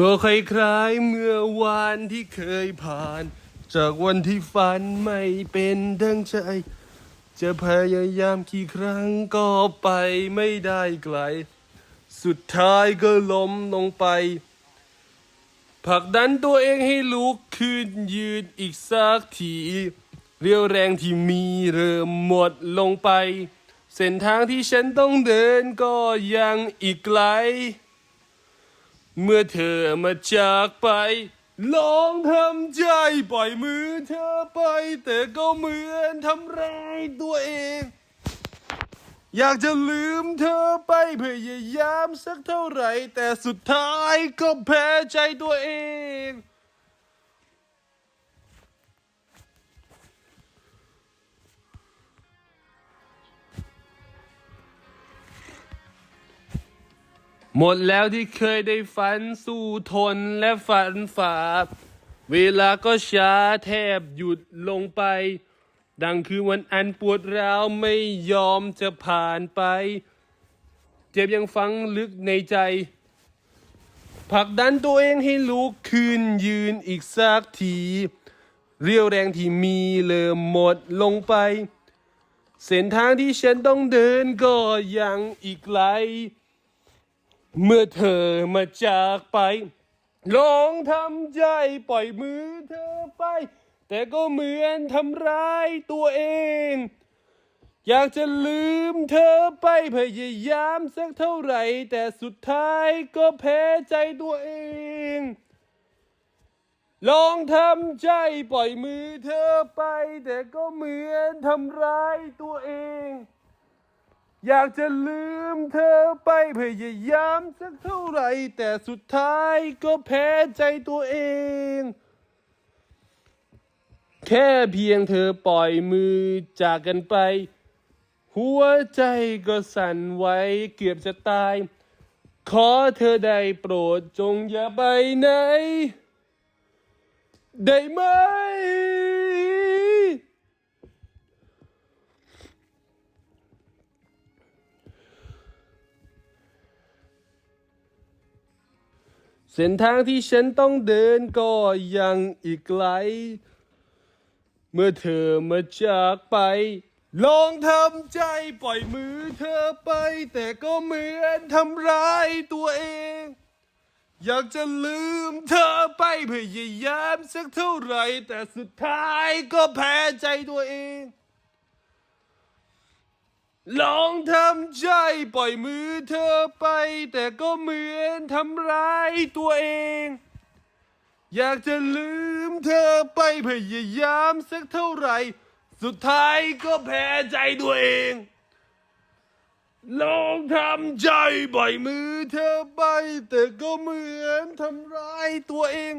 ก็คล้ายๆเมื่อวานที่เคยผ่าน จากวันที่ฝันไม่เป็นดังใจ จะพยายามกี่ครั้งก็ไปไม่ได้ไกล สุดท้ายก็ล้มลงไปผลักดันตัวเองให้ลุกขึ้นยืนอีกสักที เรียวแรงที่มีเริ่มหมดลงไป เส้นทางที่ฉันต้องเดินก็ยังอีกไกล เมื่อเธอมาจากไป ลองทำใจปล่อยมือเธอไป แต่ก็เหมือนทำร้ายตัวเอง อยากจะลืมเธอไปพยายามสักเท่าไหร่ แต่สุดท้ายก็แพ้ใจตัวเอง หมดแล้วที่เคยได้ฝันสู้ทนและฝันฝ่า เวลาก็ช้าแทบหยุดลงไป ดังคือวันอันปวดร้าวไม่ยอมจะผ่านไป เจ็บยังฝังลึกในใจผลักดันตัวเองให้ลุกขึ้นยืนอีกสักที เรียวแรงที่มีเริ่มหมดลงไป เส้นทางที่ฉันต้องเดินก็ยังอีกไกล เมื่อเธอมาจากไป ลองทำใจปล่อยมือเธอไป แต่ก็เหมือนทำร้ายตัวเอง อยากจะลืมเธอไปพยายามสักเท่าไหร่ แต่สุดท้ายก็แพ้ใจตัวเอง ลองทำใจปล่อยมือเธอไป แต่ก็เหมือนทำร้ายตัวเอง อยากจะลืมเธอไปพยายามสักเท่าไหร่ แต่สุดท้ายก็แพ้ใจตัวเอง แค่เพียงเธอปล่อยมือจากกันไป หัวใจก็สั่นไหวเกือบจะตาย ขอเธอได้โปรดจงอย่าไปไหน ได้ไหม เส้นทางที่ฉันต้องเดินก็ยังอีกไกล เมื่อเธอมาจากไป ลองทำใจปล่อยมือเธอไป แต่ก็เหมือนทำร้ายตัวเอง อยากจะลืมเธอไปพยายามสักเท่าไหร่ แต่สุดท้ายก็แพ้ใจตัวเอง ลองทำใจปล่อยมือเธอไป แต่ก็เหมือนทำร้ายตัวเอง อยากจะลืมเธอไปพยายามสักเท่าไหร่ สุดท้ายก็แพ้ใจตัวเอง ลองทำใจปล่อยมือเธอไป แต่ก็เหมือนทำร้ายตัวเอง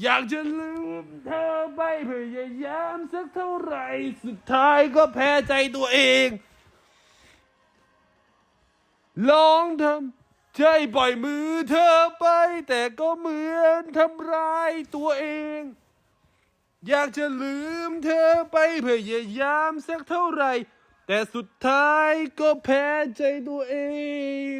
อยากจะลืมเธอไปพยายามสักเท่าไหร่สุดท้ายก็แพ้ใจตัวเอง ลองทำใจปล่อยมือเธอไป แต่ก็เหมือนทำร้ายตัวเอง อยากจะลืมเธอไปพยายามสักเท่าไหร่ แต่สุดท้ายก็แพ้ใจตัวเอง